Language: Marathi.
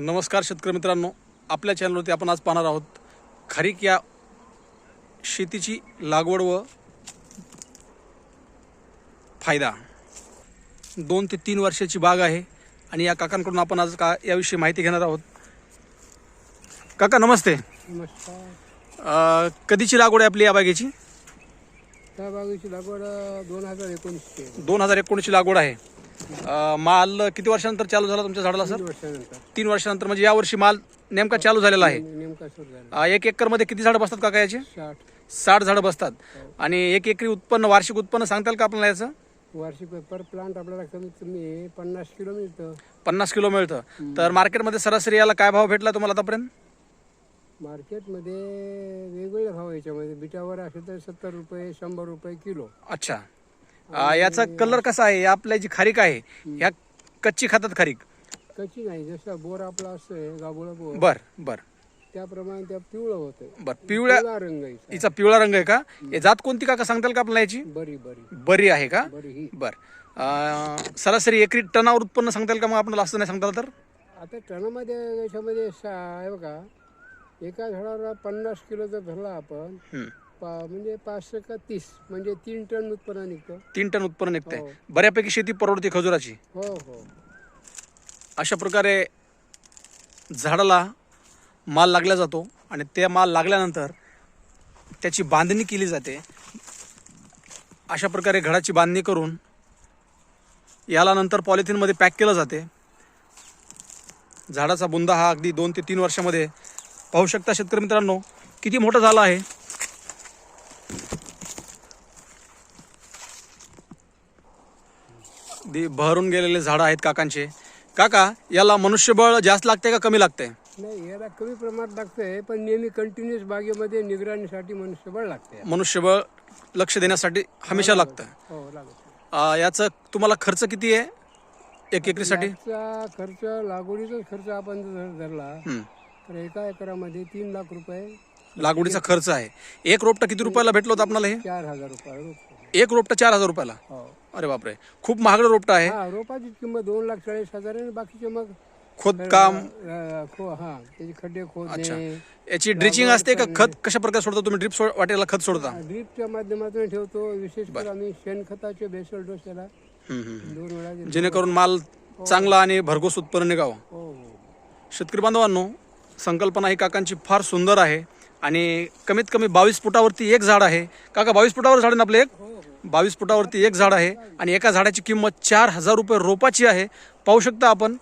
नमस्कार शेतकरी मित्रांनो. आपल्या चॅनलवरती आपण आज पाहणार आहोत खारीक या शेतीची लागवड व फायदा. दोन ते तीन वर्षाची बाग आहे आणि या काकांकडून आपण आज का याविषयी माहिती घेणार आहोत. काका नमस्ते. नमस्कार. अं, कधीची लागवड आहे आपली या बागेची? त्या बागेची लागवड दोन हजार एकोणीसशे दोन हजार एकोणीसची लागवड आहे. अं, माल किती वर्षानंतर चालू झाला तुमच्या झाडाला सर? तीन वर्षानंतर. तीन वर्षानंतर म्हणजे यावर्षी माल नेमका चालू झालेला आहे. नेमका सुरू झाला अं, एक एकरमध्ये किती झाडं बसतात काका याचे? साठ. साठ झाडं बसतात. आणि एक एकरी उत्पन्न वार्षिक उत्पन्न सांगताल का आपल्याला याचं? वार्षिक पर प्लांट आपल्याला कमीत कमी पन्नास किलो मिळतं. पन्नास किलो मिळतं. तर मार्केटमध्ये सरासरी याला काय भाव भेटला तुम्हाला आतापर्यंत? मार्केटमध्ये वेगवेगळे भाव याच्यामध्ये. बिटावर असेल तर सत्तर रुपये शंभर रुपये किलो. अच्छा. अं, याचा कलर कसा आहे? आपल्या जी खारीक आहे ह्या कच्ची खातात खारीक. कच्ची नाही जसं बोर आपला असतोय गाबोळा बोर बर बर. त्याप्रमाणे त्या पिवळं होतं बर पिवळ्या पिवळा रंग आहे हिचा. पिवळा रंग आहे का? हे जात कोणती काका सांगताल का आपल्याला याची? बरी बरी. बरी आहे का? बरी ही. बर. अं, सरासरी एकरी टनावर उत्पन्न सांगताल का मग आपल्याला असं नाही सांगताल तर? आता टनामध्ये याच्यामध्ये सा- हे बघा एका झाडाला पन्नास किलो जर धरला आपण. पा म्हणजे पाचशे का तीस म्हणजे तीन टन उत्पन्न निघतं. तीन टन उत्पन्न निघतंय. हो. बऱ्यापैकी शेती परवडते खजुराची. हो हो. अशा प्रकारे झाडाला माल लागला जातो आणि त्या माल लागल्यानंतर त्याची बांधणी केली जाते. अशा प्रकारे घडाची बांधणी करून याला नंतर पॉलिथिनमध्ये पॅक केलं जाते. झाडाचा बुंदा हा अगदी दोन ते तीन वर्षामध्ये. पाहू शकता शेतकरी मित्रांनो किती मोठं झालं आहे. बहरून गेलेले झाडं आहेत काकांचे. काका याला मनुष्यबळ जास्त लागते का कमी लागते नाही याला कमी प्रमाणात लागतंय पण नेहमी कंटिन्युअस बागेमध्ये निगराणीसाठी मनुष्यबळ लागते मनुष्यबळ लक्ष देण्यासाठी हमेशा लागतं हो लागत अं, याचं तुम्हाला खर्च किती आहे? एक एकरीसाठी? याचा खर्च लागवडीचाच खर्च आपण जर धरला हं. तर एका एकरामध्ये तीन लाख रुपये. लागवडीचा खर्च आहे. एक रोपटा किती रुपयाला भेटलं होतं आपल्याला हे? चार हजार रुपये रोप एक रोपटा चार हजार रुपयाला. हो. अरे बापरे. खूप महागडं रोपटा आहे. हा रोपाची किंमत दोन लाख चाळीस हजार आहे आणि बाकीचे मग खोदकाम अं, खो हा त्याचे खड्डे अच्छा. खोदणे याची ड्रिचिंग असते का? खत कशा प्रकारे सोडता? तुम्ही ड्रिप वाटेला खत सोडता? ड्रीपच्या माध्यमातून ठेवतो. विशेष करून आम्ही शेणखताचे बेसल डोस त्याला हं, हं. दोन वेळा देतो. जेणेकरून माल चांगला आणि भरघोस उत्पन्न निघावं. हो. हो शेतकरी बांधवांनो संकल्पना ही काकांची फार सुंदर आहे आणि कमीत कमी बावीस फुटावरती एक झाड आहे. काका बावीस फुटावर झाड आहे ना आपलं एक? बावीस फुटावरती एक झाड आहे आणि एका झाडाची किंमत चार हजार रुपये रोपाची आहे. पाहू शकता आपण